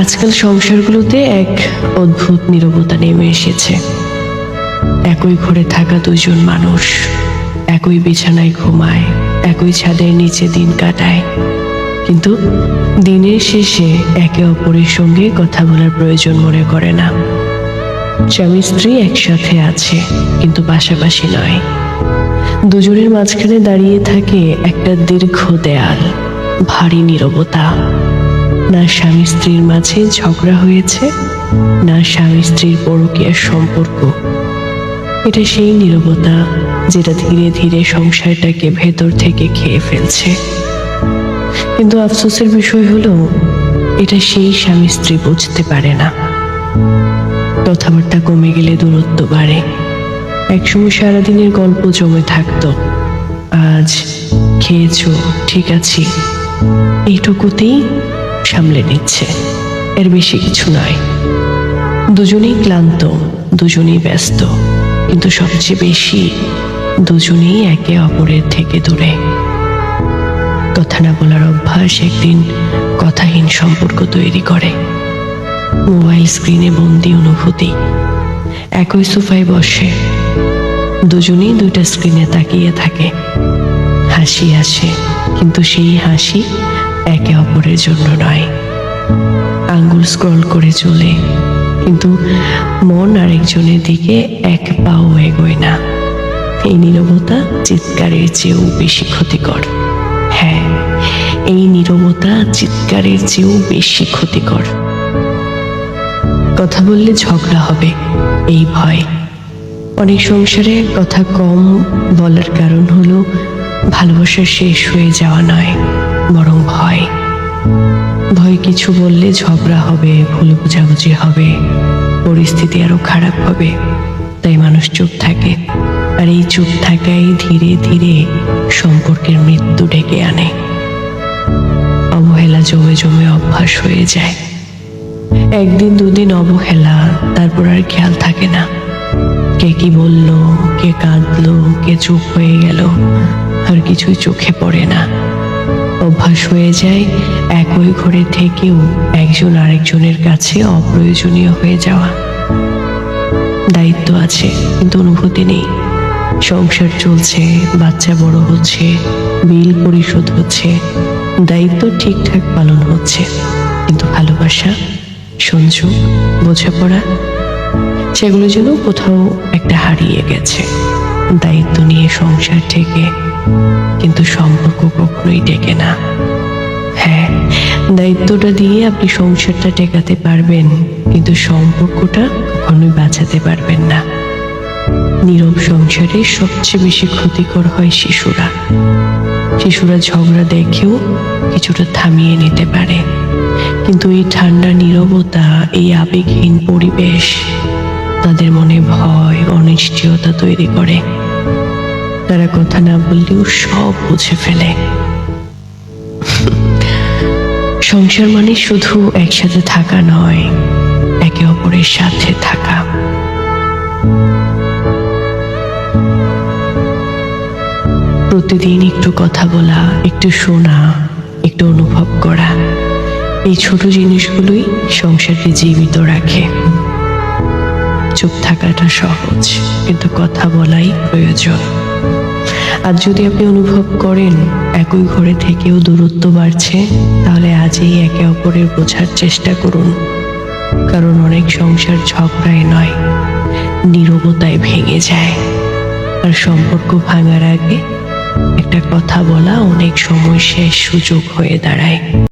আজকাল সংসারগুলোতে এক অদ্ভুত নীরবতা নেমে এসেছে। একই ঘরে থাকা দুজন মানুষ, একই বিছানায় ঘুমায়, একই ছাদের নিচে দিন কাটায়। কিন্তু দিনের শেষে একে অপরের সঙ্গে কথা বলার প্রয়োজন মনে করে না। স্বামী স্ত্রী একসাথে আছে, কিন্তু পাশাপাশি নয়। দুজনের মাঝখানে দাঁড়িয়ে থাকে একটা দীর্ঘ দেয়াল ভারী নীরবতা। না স্বামী স্ত্রীর মাঝে ঝগড়া হয়েছে, না স্বামী স্ত্রীর পরকীয়ার সম্পর্ক। এটা সেই নীরবতা যেটা ধীরে ধীরে সংসারটাকে ভেতর থেকে খেয়ে ফেলছে। কিন্তু আফসোসের বিষয় হলো, এটা সেই স্বামী স্ত্রী বুঝতে পারে না। কথাবার্তা কমে গেলে দূরত্ব বাড়ে। একসময় সারাদিনের গল্প জমে থাকতো, আজ খেয়েছো, ঠিক আছি। এইটুকুতেই সামলে নিচ্ছে। এর বেশি কিছু নয়। দুজনেই ক্লান্ত, দুজনেই ব্যস্ত, কিন্তু সবচেয়ে বেশি দুজনেই একে অপরের থেকে দূরে। কথা না বলার অভ্যাস একদিন কথাহীন সম্পর্ক তৈরি করে। মোবাইল স্ক্রিনে বন্দি অনুভূতি। একই সোফায় বসে। দুজনেই দুইটা স্ক্রিনে তাকিয়ে থাকে। হাসি আসে, কিন্তু সেই হাসি একে অপরের জন্য নয়। আঙ্গুল স্ক্রল করে চলে, কিন্তু মন আরেকজনের দিকে এক পাও এগোয় না। এই নীরবতা চিৎকারের চেয়েও বেশি ক্ষতিকর। হ্যাঁ এই নীরবতা চিৎকারের চেয়েও বেশি ক্ষতিকর। কথা বললে ঝগড়া হবে, এই ভয়। অনেক সংসারে কথা কম বলার কারণ হলো ভালোবাসা শেষ হয়ে যাওয়া নয়। বরং ভয়। ভয় কিছু বললে ঝগড়া হবে, ভুল বোঝাবুঝি হবে, পরিস্থিতি আরও খারাপ হবে। তাই মানুষ চুপ থাকে, আর এই চুপ থাকাই ধীরে ধীরে সম্পর্কের মৃত্যু ডেকে আনে। অবহেলা জমে জমে অভ্যাস হয়ে যায়। একদিন দুদিন অবহেলা, তারপর আর খেয়াল থাকে না। কে কি বলল, কে কাঁদলো, কে চুপ হয়ে গেল, আর কিছুই চোখে পড়ে না। অভ্যাস হয়ে যায়, একই ঘরে থেকেও একজন আরেকজনের কাছে অপ্রয়োজনীয় হয়ে যাওয়া। দায়িত্ব আছে, কিন্তু অনুভূতি নেই। সংসার চলছে, বাচ্চা বড় হচ্ছে, বিল পরিশোধ হচ্ছে, দায়িত্ব ঠিকঠাক পালন হচ্ছে। কিন্তু ভালোবাসা সংযোগ বোঝাপড়া, সেগুলো যেন কোথাও একটা হারিয়ে গেছে। দায়িত্ব নিয়ে সংসার থেকে কিন্তু সম্পর্ক কখনোই টেকে না। হ্যাঁ দায়িত্বটা দিয়ে আপনি সংসারটা টেকাতে পারবেন, কিন্তু সম্পর্কটা কখনোই বাঁচাতে পারবেন না। নীরব সংসারে সবচেয়ে বেশি ক্ষতিকর হয় শিশুরা। শিশুরা ঝগড়া দেখেও কিছুটা থামিয়ে নিতে পারে। কিন্তু এই ঠান্ডা নীরবতা, এই আবেগহীন পরিবেশ তাদের মনে ভয়, অনিশ্চয়তা তৈরি করে। তারা কথা না বললেও সব বুঝে ফেলে। সংসার মানে শুধু একসাথে থাকা নয়, একে অপরের সাথে থাকা। প্রতিদিন একটু কথা বলা, একটু শোনা, একটু অনুভব করা, এই ছোট জিনিসগুলোই সংসারকে জীবিত রাখে। চুপ থাকাটা সহজ, কিন্তু কথা বলাই প্রয়োজন। আর যদি আপনি অনুভব করেন একই ঘরে থেকেও দূরত্ব বাড়ছে, তাহলে আজই একে অপরের বোঝার চেষ্টা করুন। কারণ অনেক সংসার ঝগড়ায় নয়, নীরবতায় ভেঙে যায়। আর সম্পর্ক ভাঙার আগে একটা কথা বলা অনেক সময় শেষ সুযোগ হয়ে দাঁড়ায়।